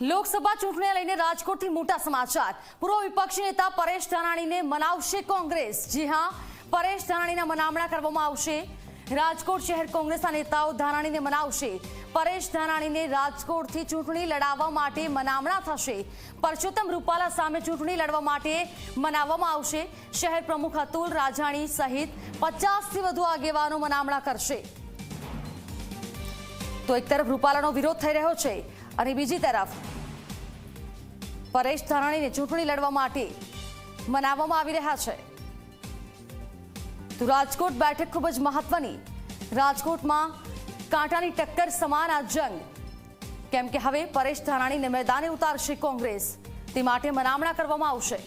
લોકસભા ચૂંટણીને લઈને રાજકોટથી મોટા સમાચાર. પૂર્વ વિપક્ષી નેતા પરેશ ધાનાણીને મનાવશે કોંગ્રેસ. જી હા, પરેશ ધાનાણીના મનામણા કરવામાં આવશે. રાજકોટ શહેર કોંગ્રેસના નેતાઓ ધાનાણીને મનાવશે. પરેશ ધાનાણીને રાજકોટથી ચૂંટણી લડાવવા માટે મનામણા થશે. પરસોત્તમ રૂપાલા સામે ચૂંટણી લડવા માટે મનાવવામાં આવશે. શહેર પ્રમુખ અતુલ રાજાણી સહિત પચાસથી વધુ આગેવાનો મનામણા કરશે. તો એક તરફ રૂપાલાનો વિરોધ થઈ રહ્યો છે. અને બીજી તરફ પરેશ ધાનાણીને ચૂંટણી લડવા માટે મનાવવામાં આવી રહ્યા છે. તો રાજકોટ બેઠક ખૂબ જ મહત્વની. રાજકોટમાં કાંટાની ટક્કર સમાન આ જંગ. કેમ કે હવે પરેશ ધાનાણીને મેદાને ઉતારશે કોંગ્રેસ. તે માટે મનામણા કરવામાં આવશે.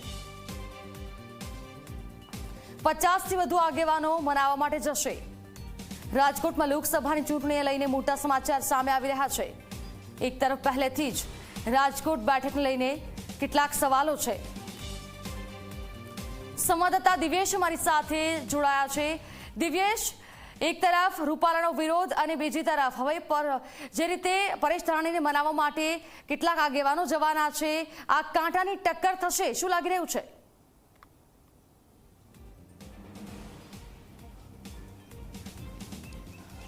પચાસથી વધુ આગેવાનો મનાવવા માટે જશે. રાજકોટમાં લોકસભાની ચૂંટણીને લઈને મોટા સમાચાર સામે આવી રહ્યા છે. એક તરફ પહેલેથી જ રાજકોટ બેઠકને લઈને કેટલાક સવાલો છે. સંવાદદાતા દિવ્યેશ અમારી સાથે જોડાયા છે. દિવ્યેશ, એક તરફ રૂપાલાનો વિરોધ અને બીજી તરફ હવે પર જે રીતે પરેશ ધાનાણીને મનાવવા માટે કેટલાક આગેવાનો જવાના છે, આ કાંટાની ટક્કર થશે, શું લાગી રહ્યું છે?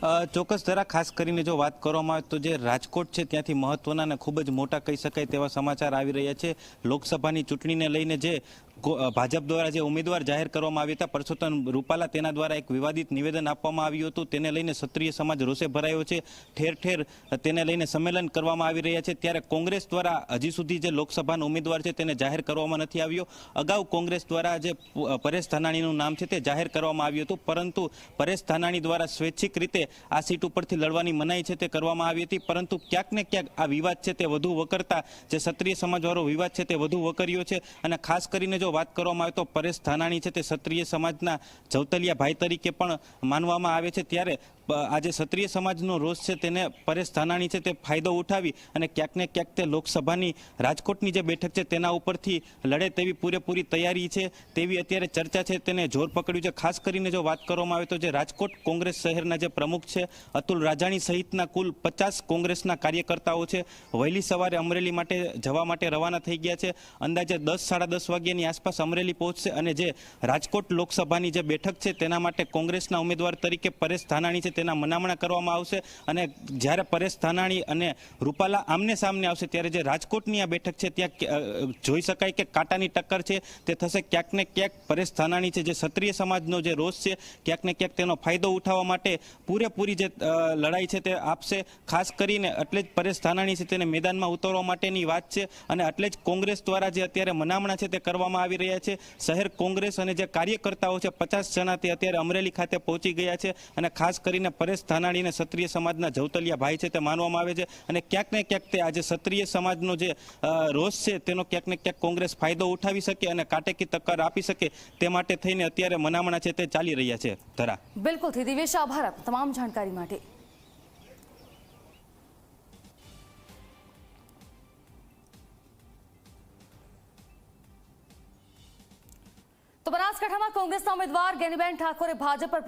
ચોક્કસ જરા ખાસ કરીને જો વાત કરવામાં આવે તો જે રાજકોટ છે ત્યાંથી મહત્વના ખૂબ જ મોટા કહી શકાય તેવા સમાચાર આવી રહ્યા છે. લોકસભાની ચૂંટણીને લઈને જે ભાજપ દ્વારા જે ઉમેદવાર જાહેર કરવામાં આવ્યા હતા, પરસોત્તમ રૂપાલા, તેના દ્વારા એક વિવાદિત નિવેદન આપવામાં આવ્યું હતું. તેને લઈને ક્ષત્રિય સમાજ રોષે ભરાયો છે. ઠેર ઠેર તેને લઈને સંમેલન કરવામાં આવી રહ્યા છે. ત્યારે કોંગ્રેસ દ્વારા હજી સુધી જે લોકસભાનો ઉમેદવાર છે, તેને જાહેર કરવામાં નથી આવ્યો. અગાઉ કોંગ્રેસ દ્વારા જે પરેશ ધાનાણીનું નામ છે, તે જાહેર કરવામાં આવ્યું હતું. પરંતુ પરેશ ધાનાણી દ્વારા સ્વૈચ્છિક રીતે આ સીટ ઉપરથી લડવાની મનાઈ છે, તે કરવામાં આવી હતી. પરંતુ ક્યાંક ને ક્યાંક આ વિવાદ છે, તે વધુ વકરતા જે ક્ષત્રિય સમાજવાળો વિવાદ છે, તે વધુ વકર્યો છે. અને ખાસ કરીને જો વાત કરવામાં આવે તો પરેશ ધાનાણી છે તે ક્ષત્રિય સમાજના જવતલિયા ભાઈ તરીકે પણ માનવામાં આવે છે. ત્યારે આજે ક્ષત્રિય સમાજનો રોષ છે તેને પરેશ ધાનાણી છે તે ફાયદો ઉઠાવી અને ક્યાંક ને ક્યાંક તે લોકસભાની રાજકોટની જે બેઠક છે તેના ઉપરથી લડે તેવી પૂરેપૂરી તૈયારી છે તેવી અત્યારે ચર્ચા છે તેને જોર પકડ્યું છે. ખાસ કરીને જો વાત કરવામાં આવે તો જે રાજકોટ કોંગ્રેસ શહેરના જે પ્રમુખ છે અતુલ રાજાણી સહિતના કુલ પચાસ કોંગ્રેસના કાર્યકર્તાઓ છે વહેલી સવારે અમરેલી માટે જવા માટે રવાના થઈ ગયા છે. અંદાજે દસ, સાડા દસ વાગ્યાની આસપાસ અમરેલી પહોંચશે અને જે રાજકોટ લોકસભાની જે બેઠક છે તેના માટે કોંગ્રેસના ઉમેદવાર તરીકે પરેશ ધાનાણી છે તેના મનામણા કરવામાં આવશે અને જ્યારે પરેશ ધાનાણી અને રૂપાલા આમને સામને આવશે ત્યારે જે રાજકોટની આ બેઠક છે, ત્યાં જોઈ શકાય કે કાંટાની ટક્કર છે, તે થશે ક્યાંક ને ક્યાંક પરેશ ધાનાણી છે, જે ક્ષત્રિય સમાજનો જે રોષ છે, ક્યાંક ને ક્યાંક તેનો ફાયદો ઉઠાવવા માટે પૂરેપૂરી જે લડાઈ છે તે આપશે. ખાસ કરીને એટલે જ પરેશ ધાનાણી છે તેને મેદાનમાં ઉતરવા માટેની વાત છે અને એટલે જ કોંગ્રેસ દ્વારા જે અત્યારે મનામણા છે તે કરવામાં આવી રહ્યા છે. શહેર કોંગ્રેસ અને જે કાર્યકર્તાઓ છે, પચાસ જણા તે અત્યારે અમરેલી ખાતે પહોંચી ગયા છે અને ખાસ કરીને પરેશ ધાનાણીને ક્ષત્રિય સમાજના જવતલિયા ભાઈ છે તે માનવામાં આવે છે અને ક્યાંક ને ક્યાંક તે આજે ક્ષત્રિય સમાજનો જે રોષ છે તેનો ક્યાંક ને ક્યાંક કોંગ્રેસ ફાયદો ઉઠાવી શકે અને કાટેકી ટક્કર આપી શકે તે માટે થઈને અત્યારે મનામણા છે તે ચાલી રહ્યા છે. ધરા. બિલકુલ દિવેશ આભાર તમામ જાણકારી માટે. બનાસકાંઠામાં કોંગ્રેસના ઉમેદવાર ગેનીબેન ઠાકોરે ભાજપ પર